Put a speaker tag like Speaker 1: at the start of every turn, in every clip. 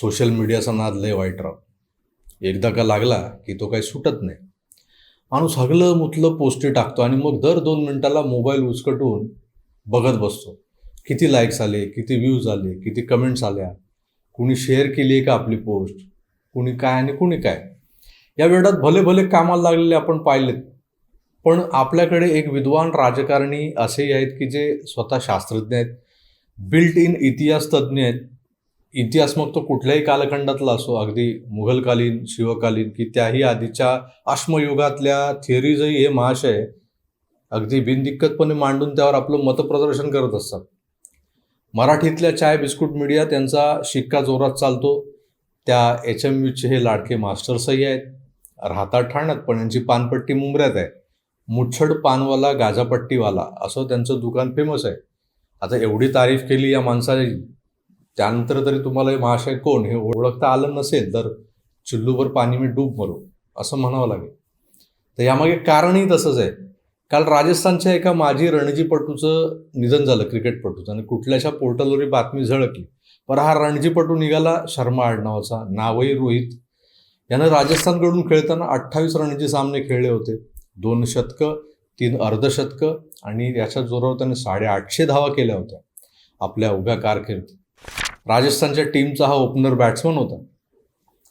Speaker 1: Social मीडियाचा नाद लय वाईट राव. एकदा का लागला की तो काही सुटत नाही. माणूस हगलं मुतलं पोस्टी टाकतो आणि मग दर दोन मिनटाला मोबाईल उचकटून बघत बसतो. किती लाईक्स आले किती व्ह्यूज आले किती कमेंट्स आल्या. कुणी शेअर केली आहे का आपली पोस्ट कुणी काय आणि कुणी काय? या वेळात भले भले कामाला लागलेले आपण पाहिलेत. पण आपल्याकडे एक विद्वान राजकारणी असेही आहेत की जे स्वतः शास्त्रज्ञ आहेत बिल्ट इन इतिहास तज्ज्ञ आहेत इतिहास मग तो कुठल्याही कालखंडातला असो अगदी मुघलकालीन शिवकालीन की त्याही आधीच्या अश्मयुगातल्या थिअरीजही हे महाशय अगदी बिनदिक्कतपणे मांडून त्यावर आपलं मतप्रदर्शन करत असतात. मराठीतल्या चाय बिस्कुट मीडिया त्यांचा शिक्का जोरात चालतो. त्या एच एम यूचे हे लाडके मास्टर्सही आहेत. राहतात ठाण्यात पण यांची पानपट्टी मुंबऱ्यात आहे. मुच्छड पानवाला गाजापट्टीवाला असं त्यांचं दुकान फेमस आहे. आता एवढी तारीफ केली या माणसाने त्यानंतर तरी तुम्हाला हे महाशय कोण? हे ओळखता आलं नसेल तर चुल्लूभर पाणी मी डूब मरू असं म्हणावं लागेल. तर यामागे कारणही तसंच आहे. काल राजस्थानच्या एका माजी रणजीपटूचं निधन झालं क्रिकेटपटूचं आणि कुठल्याशा पोर्टलवरही बातमी झळकली. पर हा रणजीपटू निघाला शर्मा आडनावाचा नावही रोहित. यानं राजस्थानकडून खेळताना अठ्ठावीस रणजी सामने खेळले होते. दोन शतकं तीन अर्धशतकं आणि याच्या जोरावर त्याने साडेआठशे धावा केल्या होत्या. आपल्या उभ्या कारकिर्दीत. राजस्थानच्या टीमचा हा ओपनर बॅट्समन होता.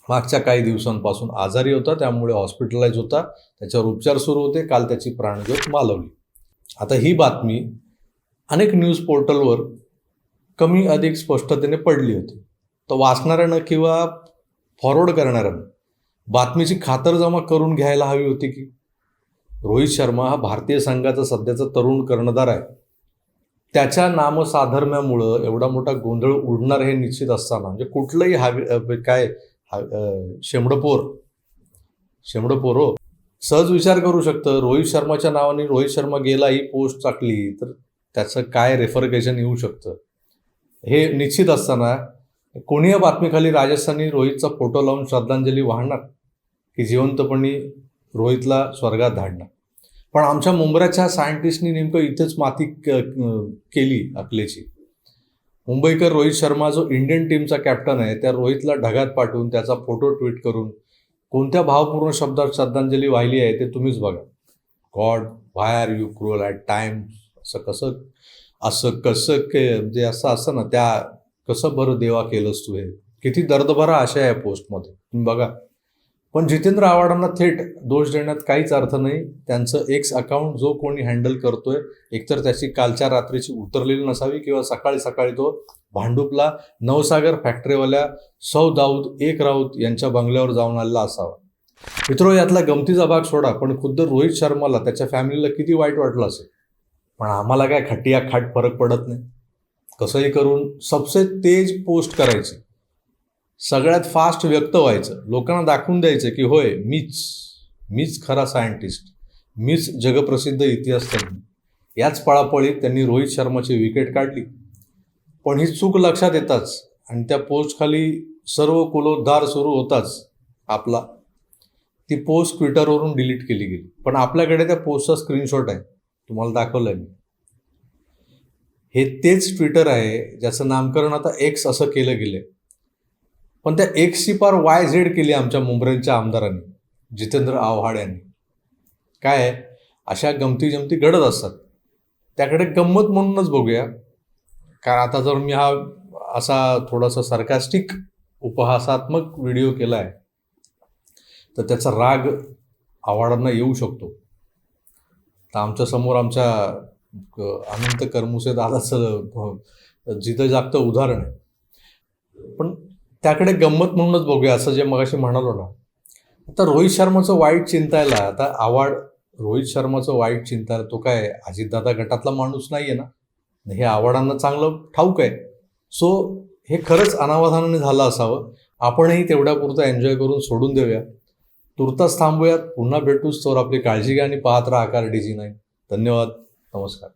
Speaker 1: मागच्या काही दिवसांपासून आजारी होता त्यामुळे हॉस्पिटलाइज होता. त्याच्यावर उपचार सुरू होते. काल त्याची प्राणज्योत मालवली. आता ही बातमी अनेक न्यूज पोर्टलवर कमी अधिक स्पष्टतेने पडली होती. तर वाचणाऱ्यानं किंवा फॉरवर्ड करणाऱ्यानं बातमीची खातरजमा करून घ्यायला हवी होती की रोहित शर्मा हा भारतीय संघाचा सध्याचा तरुण कर्णधार आहे. त्याच्या नामसाधर्म्यामुळं एवढा मोठा गोंधळ उडणार हे निश्चित असताना म्हणजे कुठलंही हावी काय शेमडपोर शेमडपोर हो. सहज विचार करू शकतं. रोहित शर्माच्या नावाने रोहित शर्मा गेला ही पोस्ट टाकली तर त्याचं काय रेफरकेशन येऊ शकतं? हे निश्चित असताना कोणी या बातमीखाली राजस्थानी रोहितचा फोटो लावून श्रद्धांजली वाहणार की जिवंतपणी रोहितला स्वर्गात धाडणार? पण आमच्या मुंबऱ्याच्या सायंटिस्टनी नेमकं इथंच माती क- केली अकलेची. मुंबईकर रोहित शर्मा जो इंडियन टीमचा कॅप्टन आहे त्या रोहितला ढगात पाठवून त्याचा फोटो ट्विट करून कोणत्या भावपूर्ण शब्दात श्रद्धांजली वाहिली आहे ते तुम्हीच बघा. God why are you cruel at time असं कसं असं कसं के म्हणजे असं असतं ना त्या कसं बरं देवा केलंस तू हे? किती दर्दभरा आशय आहे पोस्टमध्ये तुम्ही बघा. पण जितेंद्र आव्हाडांना थेट दोष देण्यात काहीच अर्थ नाही. त्यांचं एक्स अकाउंट जो कोणी हँडल करतोय एकतर त्याची कालच्या रात्रीची उतरलेली नसावी किंवा सकाळी सकाळी तो भांडूपला नवसागर फॅक्टरीवाल्या सौ दाऊद एक राऊत यांच्या बंगल्यावर जाऊन आलेला असावा. मित्रो यातला गमतीचा भाग सोडा पण खुद्द रोहित शर्माला त्याच्या फॅमिलीला किती वाईट वाटलं असेल? पण आम्हाला काय खटिया खाट फरक पडत नाही. कसंही करून सबसे तेज पोस्ट करायची. सगळ्यात फास्ट व्यक्त व्हायचं. लोकांना दाखवून द्यायचं की होय मीच मीच खरा सायंटिस्ट मीच जगप्रसिद्ध इतिहास याच पळापळीत त्यांनी रोहित शर्माची विकेट काढली. पण ही चूक लक्षात येताच आणि त्या पोस्टखाली सर्व कुलोद्धार सुरू होताच आपला. ती पोस्ट ट्विटरवरून डिलीट केली गेली. पण आपल्याकडे त्या पोस्टचा स्क्रीनशॉट आहे. तुम्हाला दाखवलं आहे मी. हे तेच ट्विटर आहे ज्याचं नामकरण आता एक्स असं केलं गेलं पण त्या एक्सची पार वाय झेड केली आमच्या मुंबईच्या आमदारांनी जितेंद्र आव्हाड यांनी. काय आहे? अशा गमती जमती घडत असतात. त्याकडे गंमत म्हणूनच बघूया. कारण आता जर मी हा असा थोडासा सरकास्टिक उपहासात्मक व्हिडिओ केला आहे तर त्याचा राग आव्हाडांना येऊ शकतो. तर आमच्यासमोर आमच्या क- अनंत करमुसे दादाचं जिथं जागतं उदाहरण आहे. पण त्याकडे गंमत म्हणूनच बघूया असं जे मगाशी म्हणालो ना. आता रोहित शर्माचं वाईट चिंतायला आता आवाड रोहित शर्माचं वाईट चिंतायला तो काय अजितदादा गटातला माणूस नाही आहे ना हे आव्हाडांना चांगलं ठाऊक आहे. सो हे खरंच अनावधानाने झालं असावं. आपणही तेवढ्यापुरतं एन्जॉय करून सोडून देऊया. तुर्तास थांबूयात. पुन्हा भेटूच तर आपली काळजी घ्या आणि पाहत राहा आकार डीजी नाही धन्यवाद. नमस्कार.